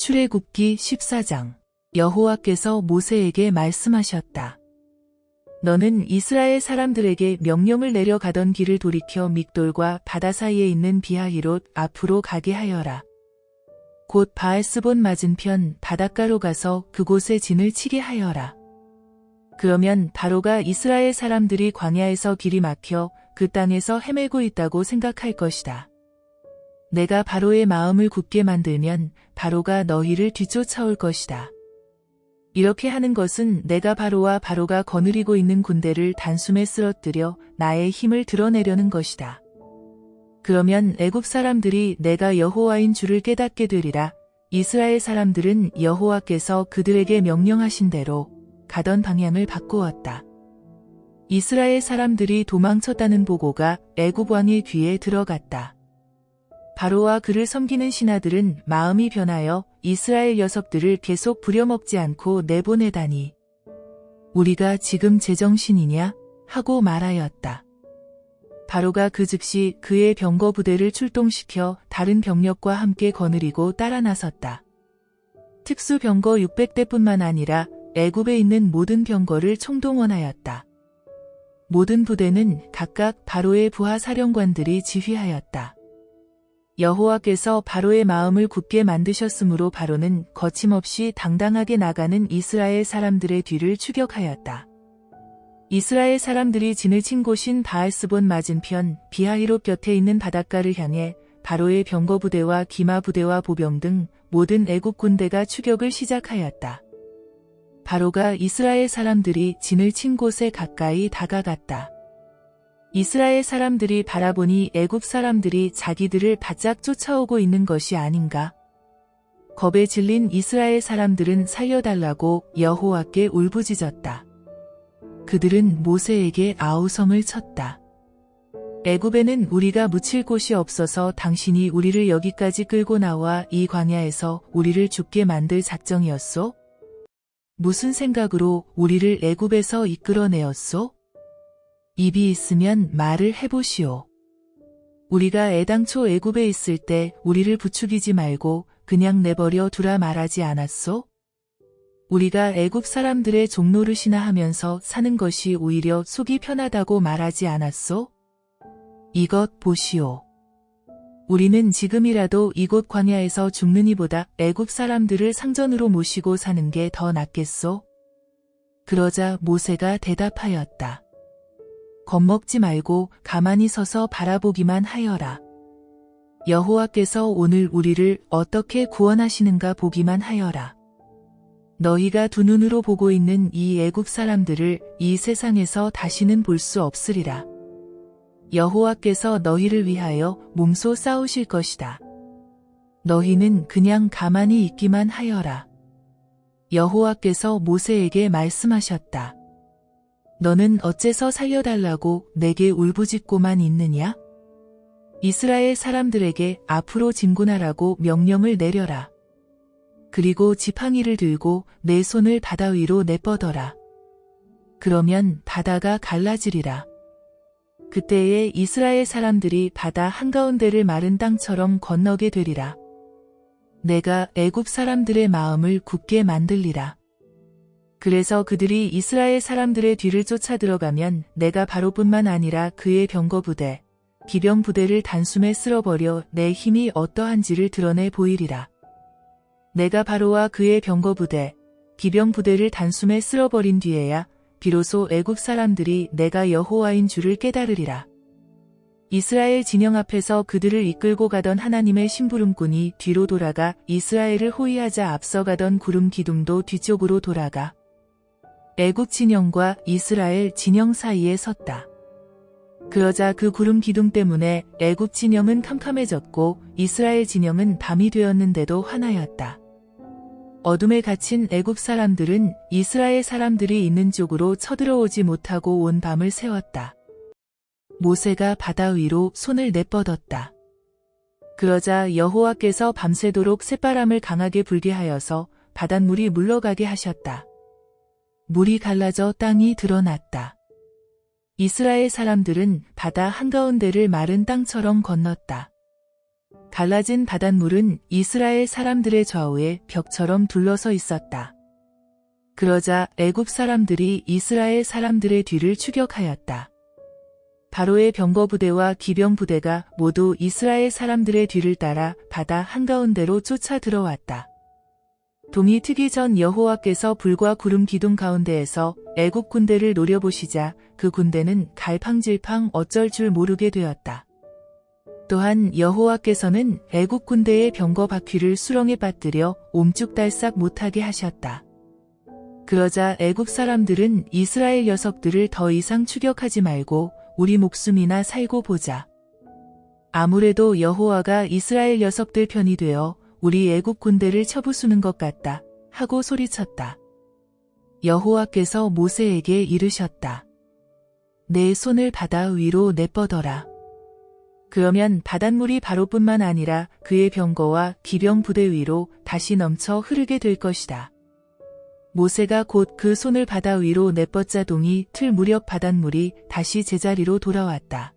출애굽기 14장 여호와께서 모세에게 말씀하셨다. 너는 이스라엘 사람들에게 명령을 내려 가던 길을 돌이켜 믹돌과 바다 사이에 있는 비하히롯 앞으로 가게 하여라. 곧 바알스본 맞은편 바닷가로 가서 그곳에 진을 치게 하여라. 그러면 바로가 이스라엘 사람들이 광야에서 길이 막혀 그 땅에서 헤매고 있다고 생각할 것이다. 내가 바로의 마음을 굳게 만들면 바로가 너희를 뒤쫓아올 것이다. 이렇게 하는 것은 내가 바로와 바로가 거느리고 있는 군대를 단숨에 쓰러뜨려 나의 힘을 드러내려는 것이다. 그러면 애굽 사람들이 내가 여호와인 줄을 깨닫게 되리라. 이스라엘 사람들은 여호와께서 그들에게 명령하신 대로 가던 방향을 바꾸었다. 이스라엘 사람들이 도망쳤다는 보고가 애굽 왕의 귀에 들어갔다. 바로와 그를 섬기는 신하들은 마음이 변하여 이스라엘 녀석들을 계속 부려먹지 않고 내보내다니. 우리가 지금 제정신이냐? 하고 말하였다. 바로가 그 즉시 그의 병거 부대를 출동시켜 다른 병력과 함께 거느리고 따라 나섰다. 특수 병거 600대뿐만 아니라 애굽에 있는 모든 병거를 총동원하였다. 모든 부대는 각각 바로의 부하 사령관들이 지휘하였다. 여호와께서 바로의 마음을 굳게 만드셨으므로 바로는 거침없이 당당하게 나가는 이스라엘 사람들의 뒤를 추격하였다. 이스라엘 사람들이 진을 친 곳인 바알스본 맞은편 비하이롯 곁에 있는 바닷가를 향해 바로의 병거 부대와 기마 부대와 보병 등 모든 애국 군대가 추격을 시작하였다. 바로가 이스라엘 사람들이 진을 친 곳에 가까이 다가갔다. 이스라엘 사람들이 바라보니 애굽 사람들이 자기들을 바짝 쫓아오고 있는 것이 아닌가. 겁에 질린 이스라엘 사람들은 살려달라고 여호와께 울부짖었다. 그들은 모세에게 아우성을 쳤다. 애굽에는 우리가 묻힐 곳이 없어서 당신이 우리를 여기까지 끌고 나와 이 광야에서 우리를 죽게 만들 작정이었소? 무슨 생각으로 우리를 애굽에서 이끌어내었소? 입이 있으면 말을 해보시오. 우리가 애당초 애굽에 있을 때 우리를 부추기지 말고 그냥 내버려 두라 말하지 않았소? 우리가 애굽 사람들의 종노릇이나 하면서 사는 것이 오히려 속이 편하다고 말하지 않았소? 이것 보시오. 우리는 지금이라도 이곳 광야에서 죽는 이보다 애굽 사람들을 상전으로 모시고 사는 게 더 낫겠소? 그러자 모세가 대답하였다. 겁먹지 말고 가만히 서서 바라보기만 하여라. 여호와께서 오늘 우리를 어떻게 구원하시는가 보기만 하여라. 너희가 두 눈으로 보고 있는 이 애굽 사람들을 이 세상에서 다시는 볼 수 없으리라. 여호와께서 너희를 위하여 몸소 싸우실 것이다. 너희는 그냥 가만히 있기만 하여라. 여호와께서 모세에게 말씀하셨다. 너는 어째서 살려달라고 내게 울부짖고만 있느냐? 이스라엘 사람들에게 앞으로 진군하라고 명령을 내려라. 그리고 지팡이를 들고 내 손을 바다 위로 내뻗어라. 그러면 바다가 갈라지리라. 그때에 이스라엘 사람들이 바다 한가운데를 마른 땅처럼 건너게 되리라. 내가 애굽 사람들의 마음을 굳게 만들리라. 그래서 그들이 이스라엘 사람들의 뒤를 쫓아 들어가면 내가 바로뿐만 아니라 그의 병거 부대, 기병 부대를 단숨에 쓸어버려 내 힘이 어떠한지를 드러내 보이리라. 내가 바로와 그의 병거 부대, 기병 부대를 단숨에 쓸어버린 뒤에야 비로소 애국 사람들이 내가 여호와인 줄을 깨달으리라. 이스라엘 진영 앞에서 그들을 이끌고 가던 하나님의 심부름꾼이 뒤로 돌아가 이스라엘을 호위하자 앞서가던 구름 기둥도 뒤쪽으로 돌아가 애국 진영과 이스라엘 진영 사이에 섰다. 그러자 그 구름 기둥 때문에 애국 진영은 캄캄해졌고 이스라엘 진영은 밤이 되었는데도 화나였다. 어둠에 갇힌 애국 사람들은 이스라엘 사람들이 있는 쪽으로 쳐들어오지 못하고 온 밤을 새웠다. 모세가 바다 위로 손을 내뻗었다. 그러자 여호와께서 밤새도록 새바람을 강하게 불게 하여서 바닷물이 물러가게 하셨다. 물이 갈라져 땅이 드러났다. 이스라엘 사람들은 바다 한가운데를 마른 땅처럼 건넜다. 갈라진 바닷물은 이스라엘 사람들의 좌우에 벽처럼 둘러서 있었다. 그러자 애굽 사람들이 이스라엘 사람들의 뒤를 추격하였다. 바로의 병거 부대와 기병 부대가 모두 이스라엘 사람들의 뒤를 따라 바다 한가운데로 쫓아 들어왔다. 동이 트기 전 여호와께서 불과 구름 기둥 가운데에서 애굽 군대를 노려보시자 그 군대는 갈팡질팡 어쩔 줄 모르게 되었다. 또한 여호와께서는 애굽 군대의 병거 바퀴를 수렁에 빠뜨려 옴쭉달싹 못하게 하셨다. 그러자 애굽 사람들은 이스라엘 녀석들을 더 이상 추격하지 말고 우리 목숨이나 살고 보자. 아무래도 여호와가 이스라엘 녀석들 편이 되어 우리 애굽 군대를 쳐부수는 것 같다 하고 소리쳤다. 여호와께서 모세에게 이르셨다. 내 손을 바다 위로 내뻗어라. 그러면 바닷물이 바로뿐만 아니라 그의 병거와 기병 부대 위로 다시 넘쳐 흐르게 될 것이다. 모세가 곧 그 손을 바다 위로 내뻗자 동이 틀 무렵 바닷물이 다시 제자리로 돌아왔다.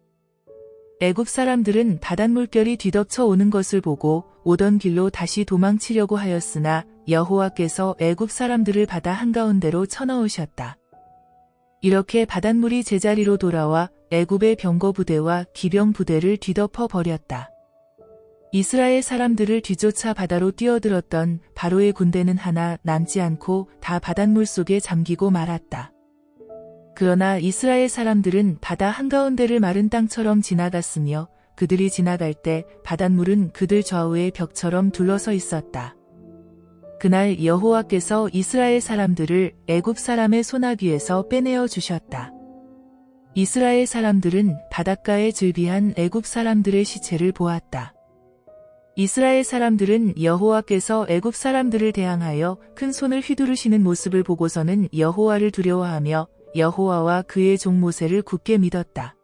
애굽 사람들은 바닷물결이 뒤덮쳐 오는 것을 보고 오던 길로 다시 도망치려고 하였으나 여호와께서 애굽 사람들을 바다 한가운데로 쳐넣으셨다. 이렇게 바닷물이 제자리로 돌아와 애굽의 병거 부대와 기병 부대를 뒤덮어 버렸다. 이스라엘 사람들을 뒤쫓아 바다로 뛰어들었던 바로의 군대는 하나 남지 않고 다 바닷물 속에 잠기고 말았다. 그러나 이스라엘 사람들은 바다 한가운데를 마른 땅처럼 지나갔으며 그들이 지나갈 때 바닷물은 그들 좌우의 벽처럼 둘러서 있었다. 그날 여호와께서 이스라엘 사람들을 애굽 사람의 소나귀에서 빼내어 주셨다. 이스라엘 사람들은 바닷가에 즐비한 애굽 사람들의 시체를 보았다. 이스라엘 사람들은 여호와께서 애굽 사람들을 대항하여 큰 손을 휘두르시는 모습을 보고서는 여호와를 두려워하며 여호와와 그의 종 모세를 굳게 믿었다.